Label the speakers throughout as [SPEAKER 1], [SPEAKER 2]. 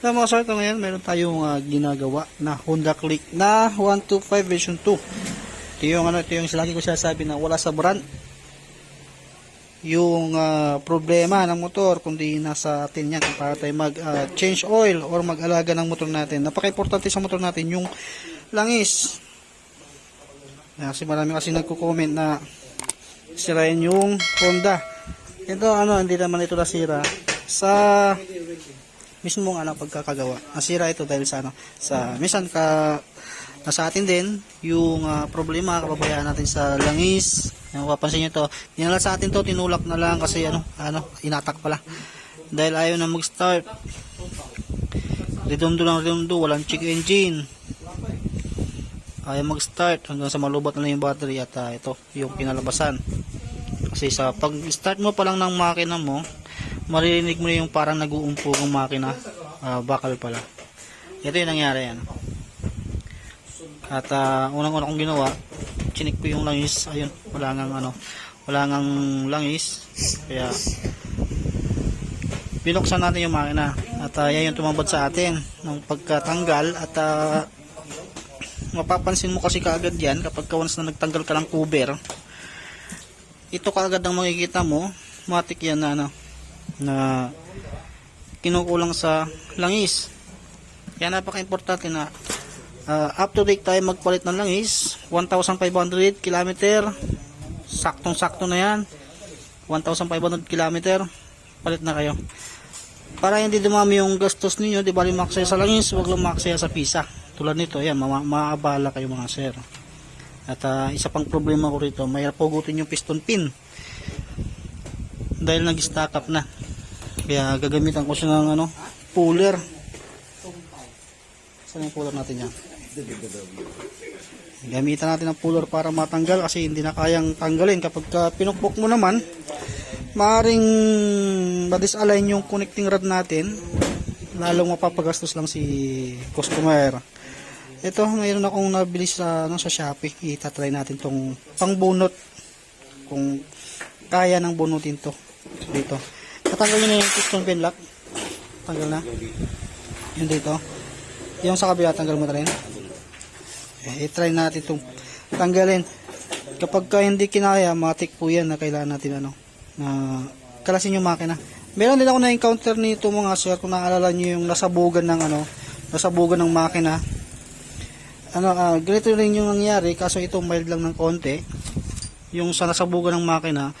[SPEAKER 1] Na mga sir, ngayon, meron tayong ah, ginagawa na Honda Click na 125 version 2. Ito yung, ano, ito yung lagi ko sinasabi na wala sa brand. Yung ah, problema ng motor, kundi nasa atin yan para tayo mag-change oil or mag-alaga ng motor natin. Napaka-importante sa motor natin yung langis. Kasi marami kasi nagko-comment na sirain yung Honda. Ito ano, hindi naman ito nasira sa mismong ano pagkakagawa. Nasira ito dahil sa ano, sa minsan ka nasa atin din yung ah, problema kababayaan natin sa langis. Yung mapapansin niyo to, dinala sa atin to tinulak na lang kasi ano, ano, inatak pala. Dahil ayaw na mag-start. Redondo lang redondo, walang check engine. Ayaw mag-start hanggang sa malubot na lang yung battery at ah, ito yung kinalabasan. Kasi sa pag-start mo pa lang ng makina mo, maririnig mo na yung parang nag-uumpo ang makina. Ah, bakal pala. Ito yung nangyari yan. At ah, unang-una kong ginawa, chinik ko yung langis. Ayun, wala ngang ano, wala ngang langis. Kaya binuksan natin yung makina. At uh, yan yung tumambad sa atin ng pagkatanggal at ah, mapapansin mo kasi kaagad yan kapag ka once na nagtanggal ka ng cover ito kaagad ang makikita mo matik yan na ano na kinukulang sa langis. Kaya napaka-importante na uh, up to date tayo magpalit ng langis. 1,500 km saktong sakto na yan. 1,500 km palit na kayo. Para hindi dumami yung gastos ninyo di bali maksaya sa langis wag lang sa pisa. Tulad nito yan ma maabala kayo mga sir. At ah, isa pang problema ko rito mahirap pugutin yung piston pin. Dahil nag-stack up na kaya gagamitan ko siya ng ano puller. Saan yung puller natin yan? Gamitan natin ng puller para matanggal kasi hindi na kayang tanggalin. Kapag ka pinukpok mo naman maaring ma-disalign yung connecting rod natin. Lalong mapapagastos lang si customer. Ito mayroon akong nabili sa, ano, sa Shopee. Itatry natin tong pangbunot kung kaya nang bunutin to dito tatanggalin na yung piston pin lock tanggal na? Yun dito? Yung sa kabila tanggal mo na rin? Eh, i-try natin itong tanggalin. Kapag ka hindi kinaya matik po yan na kailangan natin ano na kalasin yung makina. Meron din ako na encounter nito mga sir kung naalala nyo yung nasabugan ng ano nasabugan ng makina. Ano ah, ganito rin yung nangyari kaso ito mild lang ng konti. Yung sa nasabugan ng makina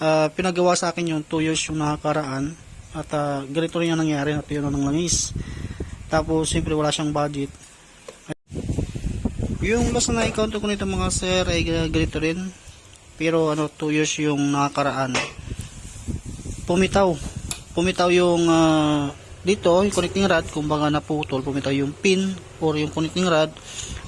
[SPEAKER 1] ah, pinagawa sa akin yung 2 years yung nakakaraan at ah, ganito rin yung nangyari na yun ng langis tapos siyempre wala siyang budget. Yung last na encounter ko nito mga sir ay uh, ganito rin. Pero ano 2 years yung nakakaraan. Pumitaw. Pumitaw yung ah, dito yung connecting rod kumbaga naputol pumitaw yung pin or yung connecting rod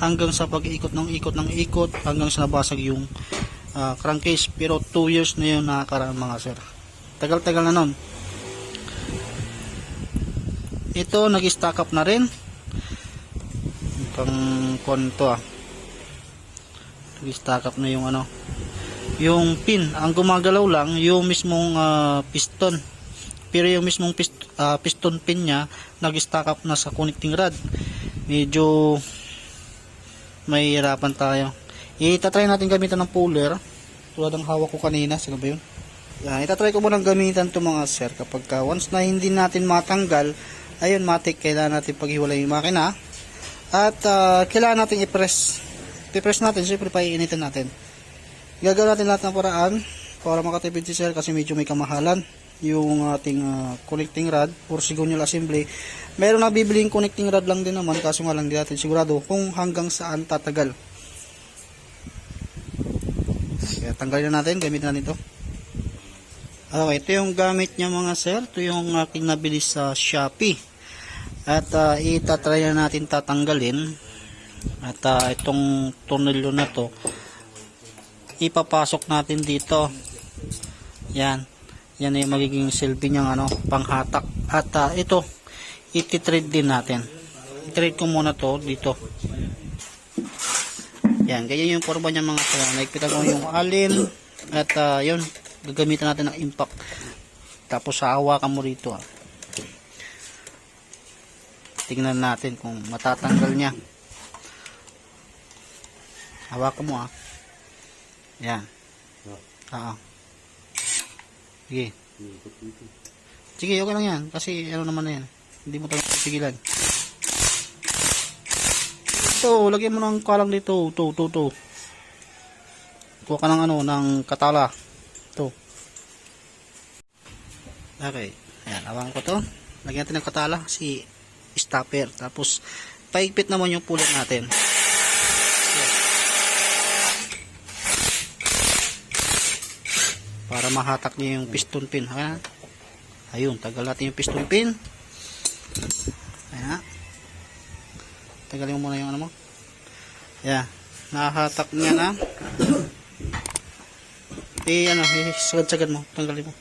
[SPEAKER 1] hanggang sa pag-ikot ng ikot ng ikot hanggang sa nabasag yung ah, crankcase pero 2 years na yung nakakaraan mga sir. Tagal tagal na nun. Ito nag-stack up na rin. Pang konto ah. Nag-stack up na yung ano yung pin. Ang gumagalaw lang yung mismong ah, piston. Pero yung mismong pist, ah, piston pin niya nag-stack up na sa connecting rod. Medyo may hirapan tayo itatry natin gamitan ng puller. Tulad ng hawak ko kanina sino ba yun? Yan, itatry ko munang gamitan to mga sir. Kapag ka once na hindi natin matanggal ayun matik kailangan natin paghiwalay yung makina. At ah, kailangan natin i-press. I-press natin siyempre paiinitin natin. Gagawin natin lahat ng paraan para makatipid si sir kasi medyo may kamahalan yung ating ah, connecting rod or signal assembly. Meron na bibiling connecting rod lang din naman kaso nga lang di natin sigurado kung hanggang saan tatagal tanggalin na natin gamitin natin ito okay ito yung gamit niya mga sir. Ito yung aking nabili sa Shopee. At uh, itatry na natin tatanggalin. At ah, itong tornilyo na to ipapasok natin dito. Yan. Yan yung magiging silbi niyang ano panghatak. At ah, ito ititrade din natin. I-trade ko muna to dito yan ganyan yung forma niya mga kaya nakikita ko yung alin at ah, yun gagamitan natin ng impact tapos hawakan mo rito ah. tingnan natin kung matatanggal niya. Hawakan mo ah. Yan. Oo. Sige. Sige, okay lang yan. Kasi ano naman na yan. Hindi mo tayo pigilan. Ito, lagyan mo ng kalang dito. Ito, ito, ito. Kuha ka ng ano, ng katala. Ito. Okay. Ayan, awang ko to. Lagyan natin ng katala si stopper. Tapos, paigpit naman yung pulot natin. Para mahatak niya yung piston pin. Ayan. Ayun, tagal natin yung piston pin. Ayan. Tagalin mo muna yung ano mo. Ayan. Nahatak niya na. Eh, ano, sagad-sagad mo. Tanggalin mo.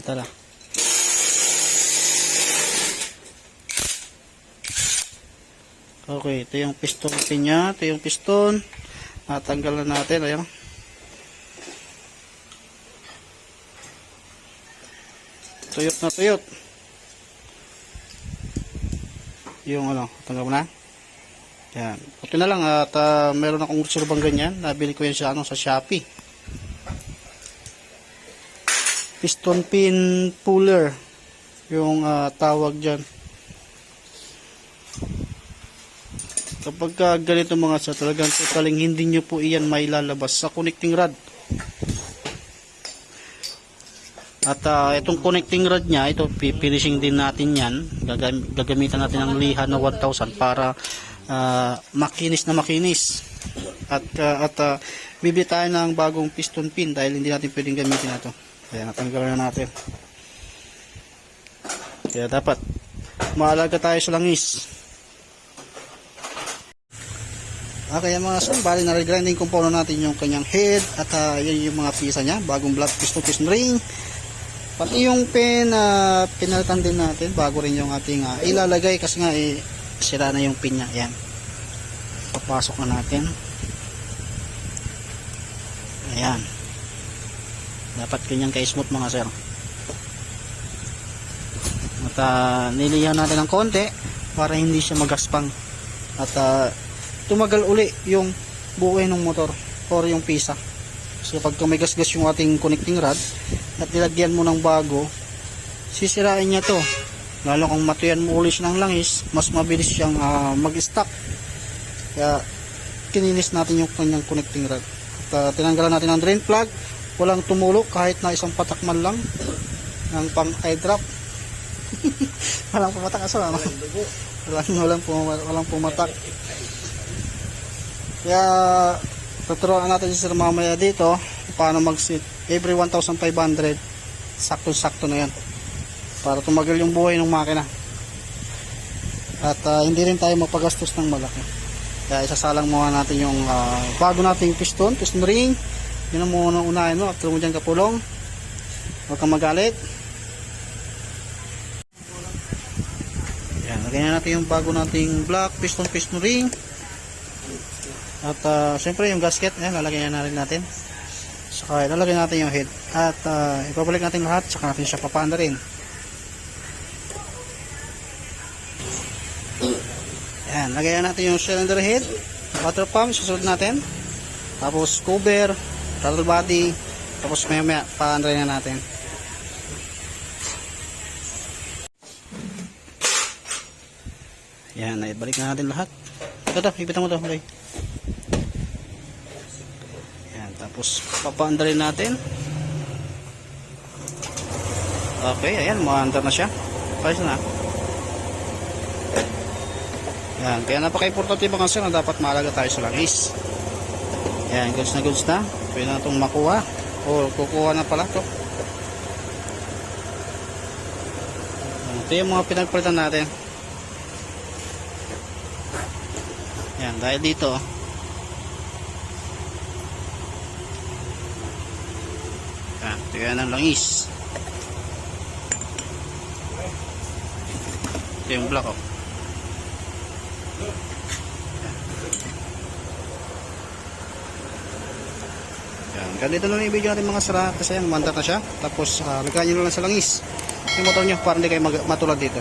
[SPEAKER 1] Katala. Okay, ito yung piston pin niya. Ito yung piston. Natanggal na natin. Ayan. Tuyot na tuyot. Yung ano, tanggal mo na. Yan. Okay na lang at ah, meron akong reservang ganyan. Nabili ko yan sa ano sa Shopee. Piston pin puller yung ah, tawag diyan. Kapag ka ganito mga sa talagang totaling hindi nyo po iyan mailalabas sa connecting rod. At ah, itong connecting rod niya, ito pipinishing din natin yan. Gagam- gagamitan natin ng liha na 1000 para ah, makinis na makinis. At ah, at ah, bibili ng bagong piston pin dahil hindi natin pwedeng gamitin na ito. Kaya natanggalan na natin. Kaya dapat maalaga tayo sa langis. Okay, mga son, bali na regrinding component natin yung kanyang head at ah, yun yung mga pisa niya, bagong black piston piston ring. Pati yung pin na pinalitan din natin bago rin yung ating ah, ilalagay kasi nga eh, sira na yung pin niya. Ayan. Papasok na natin. Ayan. Dapat ganyan ka-smooth mga sir. At uh, nilihan natin ng konti para hindi siya magaspang. At ah, tumagal uli yung buhay ng motor or yung pisa. So pag may gasgas yung ating connecting rod at nilagyan mo ng bago, sisirain niya to. Lalo kung matuyan mo ulit siya ng langis, mas mabilis siyang ah, mag-stop. Kaya kininis natin yung kanyang connecting rod. At ah, tinanggalan natin ang drain plug. Walang tumulo kahit na isang patak man lang ng pang eye drop. walang pumatak aso ano? walang, walang, puma- walang pumatak. Kaya tuturuan natin si Sir mamaya dito paano mag-sit every 1,500 sakto-sakto na yan. Para tumagal yung buhay ng makina. At ah, hindi rin tayo mapagastos ng malaki. Kaya isasalang muna natin yung ah, bago nating piston piston ring. Yun ang muna unahin mo after mo dyan kapulong huwag kang magalit. Yan lagyan na natin yung bago nating black piston piston ring. At uh, siyempre yung gasket, yan, lalagyan na rin natin. Saka lalagyan natin yung head. At uh, ipabalik natin lahat, saka natin siya papaanda rin. Yan, lagayan natin yung cylinder head, water pump, susunod natin. Tapos cover, throttle body, tapos maya maya, paanda na natin. Yan, ibalik na natin lahat. Ito to, ipitan mo to, okay. Yan, tapos papaanda rin natin. Okay, ayan, maanda na siya. Payos na. Yan, kaya napaka-importante mga sir na dapat maalaga tayo sa langis. Yan, goods na goods na. Pwede na itong makuha. O, kukuha na pala to. Ito yung mga pinagpalitan natin. Yan, dahil dito, ito ang langis. Ito yung block, oh. Yan, ganito na yung video natin mga sara kasi yan, manda na siya. Tapos, uh, lagyan nyo lang sa langis. yung motor nyo para hindi kayo matulad dito.